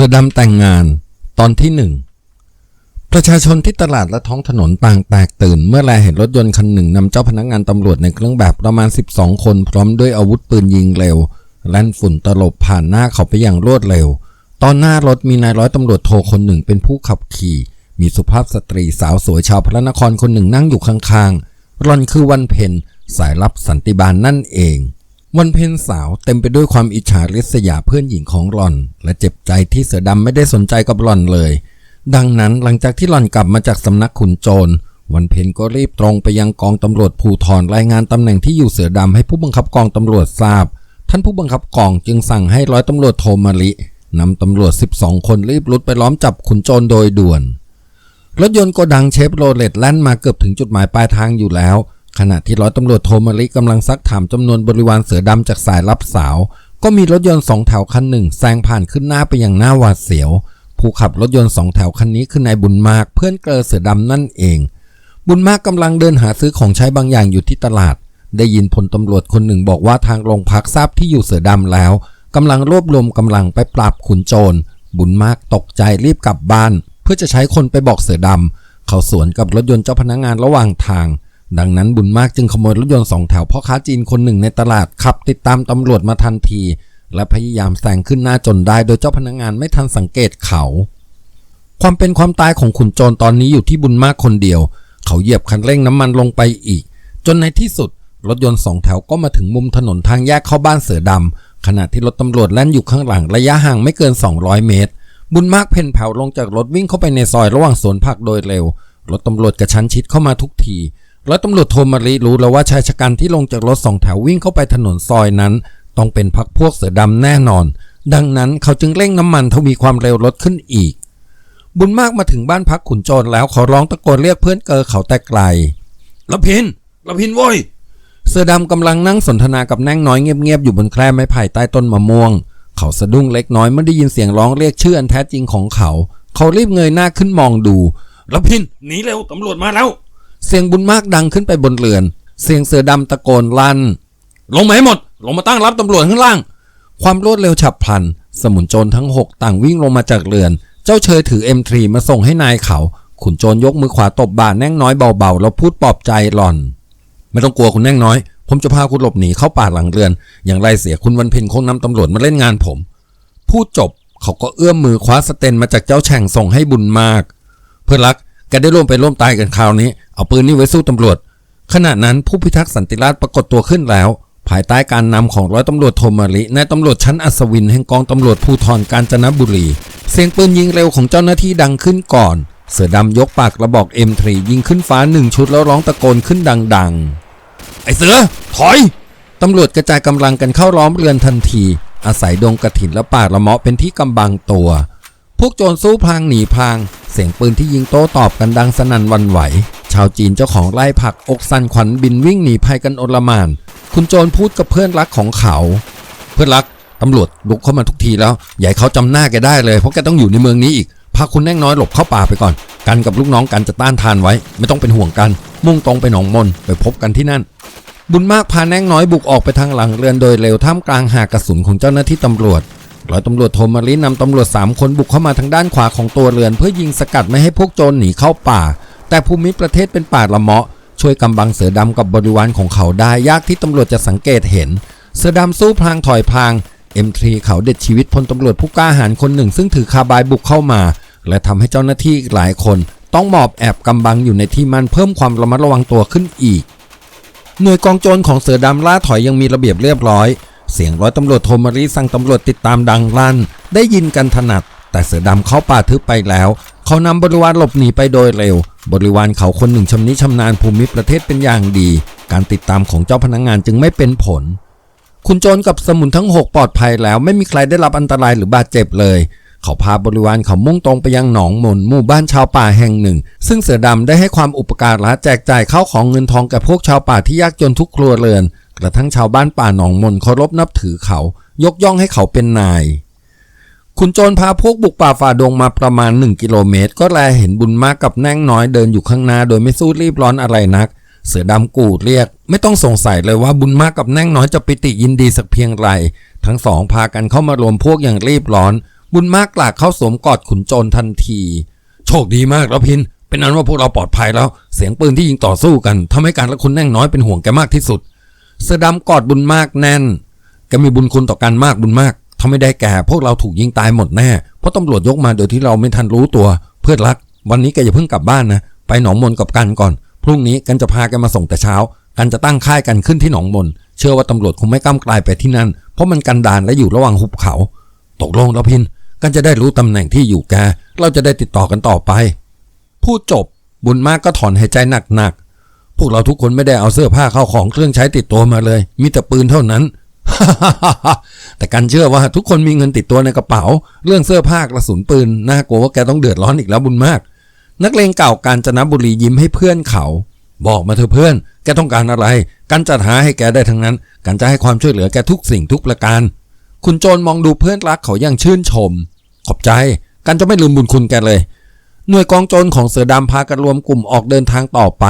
สือดำแต่งงานตอนที่หนึ่งประชาชนที่ตลาดและท้องถนนต่างแตกตื่น เมื่อแลเห็นรถยนต์คันหนึ่งนำเจ้าพนักงานตำรวจในเครื่องแบบประมาณ 12 คนพร้อมด้วยอาวุธปืนยิงเร็วแล่นฝุ่นตลบผ่านหน้าเขาไปอย่างรวดเร็ว ตอนหน้ารถมีนายร้อยตำรวจโทคนหนึ่งเป็นผู้ขับขี่ มีสุภาพสตรีสาวสวยชาวพระนครคนหนึ่งนั่งอยู่ข้างๆรอนคือวันเพ็ญสายลับสันติบาลนนั่นเอง วันเพ็ญสาวเต็มไปด้วยความอิจฉาริษยาเพื่อนหญิงของหล่อน และเจ็บใจที่เสือดำไม่ได้สนใจกับหล่อนเลย ดังนั้นหลังจากที่หล่อนกลับมาจากสำนักขุนโจร วันเพ็ญก็รีบตรงไปยังกองตำรวจภูธรรายงานตำแหน่งที่อยู่เสือดำให้ผู้บังคับกองตำรวจทราบ ท่านผู้บังคับกองจึงสั่งให้ร้อยตำรวจโทมาลินำตำรวจ 12 คนรีบรุดไปล้อมจับขุนโจรโดยด่วน รถยนต์โกดังเชฟโรเลตแล่นมาเกือบถึงจุดหมายปลายทางอยู่แล้ว ขณะที่ร้อยตำรวจโทมาริกำลังซักถามจำนวนบริวารเสือดำจากสายลับสาว ก็มีรถยนต์สองแถวคันหนึ่งแซงผ่านขึ้นหน้าไปอย่างหน้าหวาดเสียว ผู้ขับรถยนต์สองแถวคันนี้คือนายบุญมากเพื่อนเกลอเสือดำนั่นเอง บุญมากกำลังเดินหาซื้อของใช้บางอย่างอยู่ที่ตลาด ได้ยินพลตำรวจคนหนึ่งบอกว่าทางโรงพักทราบที่อยู่เสือดำแล้วกำลังรวบรวมกำลังไปปราบขุนโจร บุญมากตกใจรีบกลับบ้าน เพื่อจะใช้คนไปบอกเสือดำเขาสวนกับรถยนต์เจ้าพนักงานระหว่างทาง ดังนั้นบุญมากจึงขโมยรถยนต์สองแถวพ่อค้าจีนคนหนึ่งในตลาดขับติดตามตำรวจมาทันที และพยายามแซงขึ้นหน้าจนได้ โดยเจ้าพนักงานไม่ทันสังเกตเขา ความเป็นความตายของขุนโจรตอนนี้อยู่ที่บุญมากคนเดียว เขาเหยียบคันเร่งน้ำมันลงไปอีก จนในที่สุดรถยนต์สองแถวก็มาถึงมุมถนนทางแยกเข้าบ้านเสือดำขณะที่รถตำรวจแล่นอยู่ข้างหลังระยะห่างไม่เกิน 200 เมตร บุญมากเพ่นแผ่วลงจากรถวิ่งเข้าไปในซอยระหว่างสวนผักโดยเร็วรถตำรวจกระชั้นชิดเข้ามาทุกที รถตำรวจโทมารีรู้แล้วว่าชายชะกันที่ลงจากรถสองแถววิ่งเข้าไปถนนซอยนั้น ต้องเป็นพักพวกเสือดำแน่นอน ดังนั้นเขาจึงเร่งน้ำมันทวีความเร็วรถขึ้นอีก บุญมากมาถึงบ้านพักขุนโจรแล้วเขาร้องตะโกนเรียกเพื่อนเกอเขาแต่ไกลละพินละพินโว้ยเสือดำกำลังนั่งสนทนากับแน่งน้อยเงียบๆอยู่บนแคร่ไม้ไผ่ใต้ต้นมะม่วง เขาสะดุ้งเล็กน้อยเมื่อได้ยินเสียงร้องเรียกชื่ออันแท้จริงของเขา เขารีบเงยหน้าขึ้นมองดูละพินหนีเร็วตำรวจมาแล้ว เสียงบุญมากดังขึ้นไปบนเรือน เสียงเสือดำตะโกนลั่น ลงมาให้หมด ลงมาตั้งรับตำรวจข้างล่าง ความรวดเร็วฉับพลัน สมุนโจรทั้งหกต่างวิ่งลงมาจากเรือน เจ้าเชยถือ M3 มาส่งให้นายเขา ขุนโจรยกมือขวาตบบ่าแน่งน้อยเบาๆแล้วพูดปลอบใจหล่อน ไม่ต้องกลัวคุณแน่งน้อย ผมจะพาคุณหลบหนีเข้าป่าหลังเรือน อย่างไรเสียคุณวันเพ็ญคงนำตำรวจมาเล่นงานผม พูดจบเขาก็เอื้อมมือคว้าสเตนมาจากเจ้าแฉ่งส่งให้บุญมาก เพื่อนรัก แกได้ร่วมไปร่วมตายกันคราวนี้ เอาปืนนี้ไว้สู้ตำรวจ ขณะนั้นผู้พิทักษ์สันติราษฎร์ปรากฏตัวขึ้นแล้ว ภายใต้การนำของร้อยตำรวจโทมารินายตำรวจชั้นอัศวินแห่งกองตำรวจภูธรกาญจนบุรี เสียงปืนยิงเร็วของเจ้าหน้าที่ดังขึ้นก่อน เสือดำยกปากกระบอก M3 ยิงขึ้นฟ้าหนึ่งชุดแล้วร้องตะโกนขึ้นดังๆ ไอ้เสือ ถอยตำรวจกระจายกำลังกันเข้าล้อมเรือนทันที อาศัยดงกระถินและป่าละเมาะเป็นที่กำบังตัว พวกโจรสู้พลางหนีพลาง เสียงปืนที่ยิงโต้ตอบกันดังสนั่นวันไหว ชาวจีนเจ้าของไร่ผักอกสั่นขวัญบินวิ่งหนีภัยกันอลมาน คุณโจรพูดกับเพื่อนรักของเขา เพื่อนรักตำรวจบุกเข้ามาทุกทีแล้วใหญ่เขาจำหน้าแกได้เลยเพราะแกต้องอยู่ในเมืองนี้อีกพาคุณแน่งน้อยหลบเข้าป่าไปก่อน กันกับลูกน้องกันจะต้านทานไว้ ไม่ต้องเป็นห่วงกัน มุ่งตรงไปหนองมนไปพบกันที่นั่น บุญมากพาแน่งน้อยบุกออกไปทางหลังเรือนโดยเร็วท่ามกลางหากระสุนของเจ้าหน้าที่ตำรวจ ร้อยตำรวจโทมารีนำตำรวจ 3 คนบุกเข้ามาทางด้านขวาของตัวเรือน เพื่อยิงสกัดไม่ให้พวกโจรหนีเข้าป่า แต่ภูมิประเทศเป็นป่าละเมาะ ช่วยกำบังเสือดำกับบริวารของเขาได้ยากที่ตำรวจจะสังเกตเห็น เสือดำสู้พลางถอยพลาง M3 เขาเด็ดชีวิตพลตำรวจผู้กล้าหาญคนหนึ่ง ซึ่งถือคาบายบุกเข้ามา และทำให้เจ้าหน้าที่อีกหลายคน ต้องหมอบแอบกำบังอยู่ในที่มันเพิ่มความระมัดระวังตัวขึ้นอีก หน่วยกองโจรของเสือดำล่าถอยยังมีระเบียบเรียบร้อย เสียงร้อยตำรวจโทมารีสั่งตำรวจติดตามดังลั่น ได้ยินกันถนัด แต่เสือดำเข้าป่าทึบไปแล้ว เขานำบริวารหลบหนีไปโดยเร็ว บริวารเขาคนหนึ่งชำนิชำนาญภูมิประเทศเป็นอย่างดี การติดตามของเจ้าพนักงงานจึงไม่เป็นผล คุณโจรกับสมุนทั้ง 6 ปลอดภัยแล้ว ไม่มีใครได้รับอันตรายหรือบาดเจ็บเลยเขาพาบริวารเขามุ่งตรงไปยังหนองมนหมู่บ้านชาวป่าแห่งหนึ่ง ซึ่งเสือดำได้ให้ความอุปการะแจกจ่ายข้าวของเงินทองแก่พวกชาวป่าที่ยากจนทุกครัวเรือน กระทั่งชาวบ้านป่าหนองมนเคารพนับถือเขา ยกย่องให้เขาเป็นนาย คุณโจรพาพวกบุกป่าฝ่าดงมาประมาณ 1 กิโลเมตร ก็แลเห็นบุญมากกับแน่งน้อยเดินอยู่ข้างหน้าโดยไม่สู้รีบร้อนอะไรนัก เสือดำกูดเรียก ไม่ต้องสงสัยเลยว่าบุญมากกับแน่งน้อยจะปิติยินดีสักเพียงไรทั้งสองพากันเข้ามารวมพวกอย่างรีบร้อน บุญมากกลากเข้าสวมกอดขุนโจรทันที โชคดีมากแล้วพินเป็นนั้นว่าพวกเราปลอดภัยแล้ว เสียงปืนที่ยิงต่อสู้กันทำให้การและคุณแน่งน้อยเป็นห่วงแกมากที่สุด เสือดำกอดบุญมากแน่นแกมีบุญคุณต่อกันมากบุญมากถ้าไม่ได้แกพวกเราถูกยิงตายหมดแน่ เพราะตำรวจยกมาโดยที่เราไม่ทันรู้ตัว เพื่อนรัก วันนี้แกอย่าเพิ่งกลับบ้านนะ ไปหนองมนกับกันก่อน พรุ่งนี้กันจะพาแกมาส่งแต่เช้า กันจะตั้งค่ายกันขึ้นที่หนองมน เชื่อว่าตำรวจคงไม่กล้ำกลายไปที่นั่น เพราะมันกันดานและอยู่ระหว่างหุบเขา ตกลงแล้วพิน กันจะได้รู้ตำแหน่งที่อยู่แก เราจะได้ติดต่อกันต่อไป พูดจบ บุญมากก็ถอนหายใจหนักๆ พวกเราทุกคนไม่ได้เอาเสื้อผ้าเข้าของเครื่องใช้ติดตัวมาเลย มีแต่ปืนเท่านั้น แต่กันเชื่อว่าทุกคนมีเงินติดตัวในกระเป๋า เรื่องเสื้อผ้ากระสุนปืนน่ากลัวว่าแกต้องเดือดร้อนอีกแล้วบุญมาก นักเลงเก่ากาญจนบุรียิ้มให้เพื่อนเขา บอกมาเถอะเพื่อน แกต้องการอะไร กันจัดหาให้แกได้ทั้งนั้น กันจะให้ความช่วยเหลือแกทุกสิ่งทุกประการ คุณโจรมองดูเพื่อนรักเขาอย่างชื่นชม ขอบใจ กันจะไม่ลืมบุญคุณแกเลยหน่วยกองโจรของเสือดำพากันรวมกลุ่มออกเดินทางต่อไป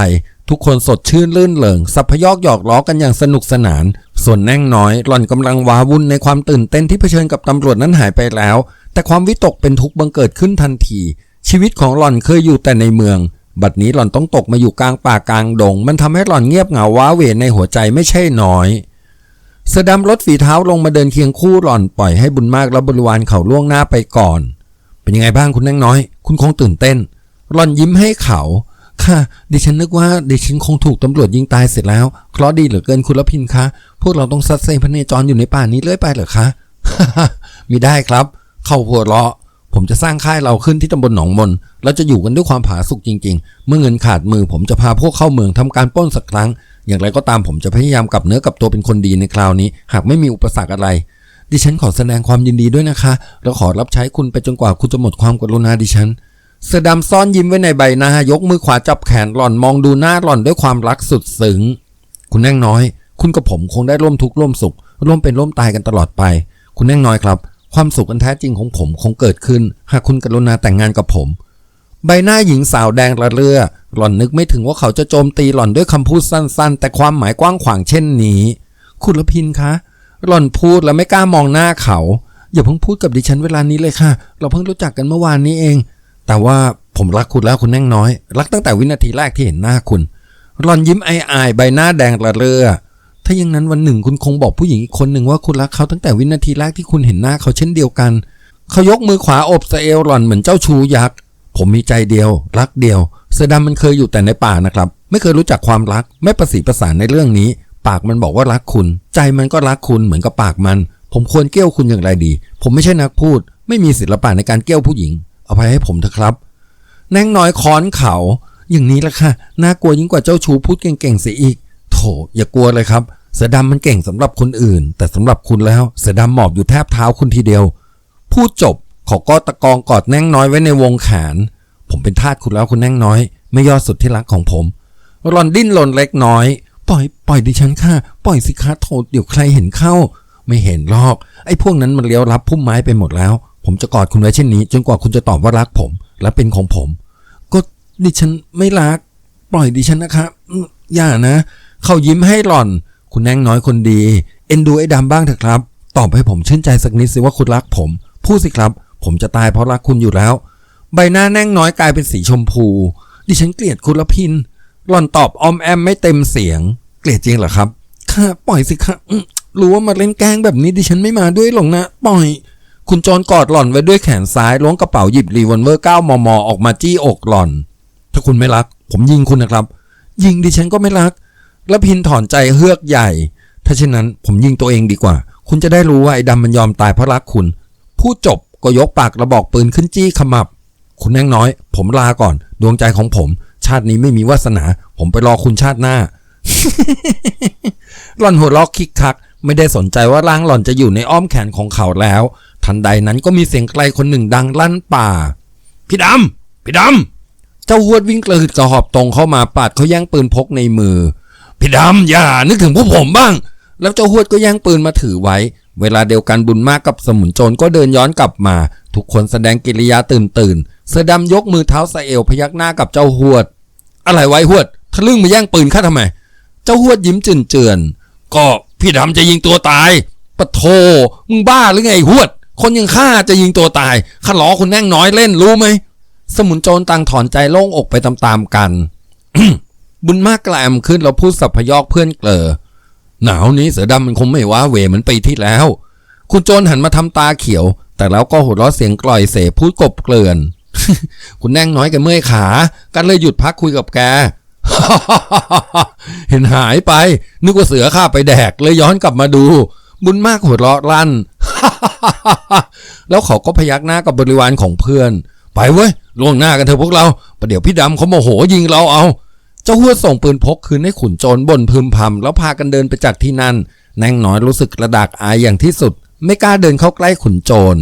ทุกคนสดชื่นลื่นเริงสัพพยอกหยอกล้อกันอย่างสนุกสนาน ส่วนแน่งน้อยหล่อนกำลังว้าวุ่นในความตื่นเต้นที่เผชิญกับตำรวจนั้นหายไปแล้ว แต่ความวิตกเป็นทุกข์บังเกิดขึ้นทันที ชีวิตของหล่อนเคยอยู่แต่ในเมือง บัดนี้หล่อนต้องตกมาอยู่กลางป่ากลางดง มันทำให้หล่อนเงียบเหงาว้าเหวในหัวใจไม่ใช่น้อยเสือดำลดฝีเท้าลงมาเดินเคียงคู่หล่อนปล่อยให้บุญมากและบริวารเขาล่วงหน้าไปก่อน เป็นยังไงบ้างคุณแน่งน้อย คุณคงตื่นเต้นหล่อนยิ้มให้เขา ค่ะ ดิฉันนึกว่าดิฉันคงถูกตำรวจยิงตายเสร็จแล้ว เคราะดีเหลือเกินคุณละพินคะ พวกเราต้องซัดเซพระเนจรอยู่ในป่านี้เรื่อยไปเหรอคะมีได้ครับ เข้าหัวเราะ ผมจะสร้างค่ายเราขึ้นที่ตำบลหนองมนเราจะอยู่กันด้วยความผาสุกจริง ๆ เมื่อเงินขาดมือผมจะพาพวกเข้าเมืองทำการปล้นสักครั้ง อย่างไรก็ตามผมจะพยายามกลับเนื้อกลับตัวเป็นคนดีในคราวนี้ หากไม่มีอุปสรรคอะไร ดิฉันขอแสดงความยินดีด้วยนะคะ แล้วขอรับใช้คุณไปจนกว่าคุณจะหมดความกรุณาดิฉัน เสือดำซ่อนยิ้มไว้ในใบหน้ายกมือขวาจับแขนหล่อนมองดูหน้าหล่อนด้วยความรักสุดซึ้งคุณแน่งน้อย คุณกับผมคงได้ร่วมทุกข์ร่วมสุข ร่วมเป็นร่วมตายกันตลอดไป คุณแน่งน้อยครับ ความสุขอันแท้จริงของผมคงเกิดขึ้น หากคุณกรุณาแต่งงานกับผม ใบหน้าหญิงสาวแดงระเรื่อ หล่อนนึกไม่ถึงว่าเขาจะโจมตีหล่อนด้วยคำพูดสั้น ๆ แต่ความหมายกว้างขวางเช่นนี้ คุณละพินคะ หล่อนพูดแล้วไม่กล้ามองหน้าเขา อย่าเพิ่งพูดกับดิฉันเวลานี้เลยค่ะ เราเพิ่งรู้จักกันเมื่อวานนี้เอง แต่ว่าผมรักคุณแล้วคุณแน่งน้อย รักตั้งแต่วินาทีแรกที่เห็นหน้าคุณหลอนยิ้มไอายใบหน้าแดงระเรือถ้าอย่างนั้นวันหนึ่งคุณคงบอกผู้หญิงอีกคนหนึ่งว่าคุณรักเขาตั้งแต่วินาทีแรกที่คุณเห็นหน้าเขาเช่นเดียวกัน เขายกมือขวาอบสเอวหล่อนเหมือนเจ้าชูยักษ์ ผมมีใจเดียว รักเดียว เสือดำมันเคยอยู่แต่ในป่านะครับ ไม่เคยรู้จักความรัก ไม่ประสีประสานในเรื่องนี้ ปากมันบอกว่ารักคุณ ใจมันก็รักคุณเหมือนกับปากมัน ผมควรเกี้ยวคุณอย่างไรดี ผมไม่ใช่นักพูด ไม่มีศิลปะในการเกี้ยวผู้หญิง อาภัยให้ผมเถอะครับ แน่งน้อยค้อนเขา อย่างนี้ละค่ะ น่ากลัวยิ่งกว่าเจ้าชูพูดเก่งๆเสียอีก โถ อย่ากลัวเลยครับ เสือดำมันเก่งสำหรับคนอื่น แต่สำหรับคุณแล้ว เสือดำหมอบอยู่แทบเท้าคุณทีเดียว พูดจบเขาก็ตะกองกอดแน่งน้อยไว้ในวงแขน ผมเป็นทาสคุณแล้วคุณแน่งน้อย ไม่ยอดสุดที่รักของผมรอนดิ้นรนเล็กน้อย ปล่อย ปล่อยดิฉันค่ะ ปล่อยสิคะโทษเดี๋ยวใครเห็นเข้า ไม่เห็นหรอก ไอ้พวกนั้นมันเลี้ยวรับพุ่มไม้ไปหมดแล้ว ผมจะกอดคุณไว้เช่นนี้ จนกว่าคุณจะตอบว่ารักผม และเป็นของผม ก็ดิฉันไม่รัก ปล่อยดิฉันนะคะอืมอย่านะ เขายิ้มให้หล่อน คุณแนงน้อยคนดี เอ็นดูไอ้ดำบ้างเถอะครับ ตอบให้ผมชื่นใจสักนิดสิว่าคุณรักผม พูดสิครับ ผมจะตายเพราะรักคุณอยู่แล้ว ใบหน้าแน่งน้อยกลายเป็นสีชมพู ดิฉันเกลียดคุณละพิน หล่อนตอบออมแอมไม่เต็มเสียง เกลียดจริงเหรอครับค่ะปล่อยสิค่ะอืมรู้ว่ามาเล่นแกล้งแบบนี้ดิฉันไม่มาด้วยหรอกนะ ปล่อย คุณจรกอดหล่อนไว้ด้วยแขนซ้ายล้วงกระเป๋าหยิบรีวอลเวอร์9มม ออกมาจี้อกหล่อน ถ้าคุณไม่รัก ผมยิงคุณนะครับ ยิงดิฉันก็ไม่รัก แล้วพินถอนใจเฮือกใหญ่ ถ้าเช่นนั้นผมยิงตัวเองดีกว่า คุณจะได้รู้ว่าไอ้ดำมันยอมตายเพราะรักคุณ พูดจบก็ยกปากระบอกปืนขึ้นจี้ขมับ คุณแน่งน้อย ผมลาก่อน ดวงใจของผม ชาตินี้ไม่มีวาสนา ผมไปรอคุณชาติหน้า หล่อนหัวเราะคิกคัก ไม่ได้สนใจว่าร่างหล่อนจะอยู่ในอ้อมแขนของเขาแล้ว ทันใดนั้นก็มีเสียงไกลคนหนึ่งดังลั่นป่า พี่ดำ พี่ดำ เจ้าหวดวิ่งกระหืดกระหอบตรงเข้ามาปาดเขาแย่งปืนพกในมือ พี่ดำ อย่า นึกถึงพวกผมบ้าง แล้วเจ้าหวดก็แย่งปืนมาถือไว้ เวลาเดียวกันบุญมากกับสมุนโจรก็เดินย้อนกลับมา ทุกคนแสดงกิริยาตื่นตื่น เสือดำยกมือเท้าใส่เอวพยักหน้ากับเจ้าหวด อะไรไว้หวดทะลึ่งมาแย่งปืนข้าทำไม เจ้าหวดยิ้มจืนเจือนก็พี่ดำจะยิงตัวตายปะโท มึงบ้าหรือไงหวด คนยังข้าจะยิงตัวตายขล้อคุณแน่งน้อยเล่นรู้ไหม สมุนโจรต่างถอนใจโล่งอกไปตามๆกัน บุญมากแกลมขึ้นแล้วพูดสับพยอกเพื่อนเกลอหนาวนี้เสือดำมันคงไม่ว้าเวเหมือนปีที่แล้ว คุณโจรหันมาทำตาเขียว แต่แล้วก็หัวเราะเสียงกล่อยเสพูดกบเกลื่อน คุณแน่งน้อยแกเมื่อยขา กันเลยหยุดพักคุยกับแก เห็นหายไป นึกว่าเสือข้าไปแดกเลยย้อนกลับมาดู บุญมากหัวเราะลั่น แล้วเขาก็พยักหน้ากับบริวารของเพื่อน ไปเว้ยล่วงหน้ากันเถอะพวกเราประเดี๋ยวพี่ดำเขาโมโหยิงเราเอา เจ้าหัวส่งปืนพกคืนให้ขุนโจรบนพึมพำแล้วพากันเดินไปจากที่นั่น แนงน้อยรู้สึกกระดากอายอย่างที่สุด ไม่กล้าเดินเข้าใกล้ขุนโจร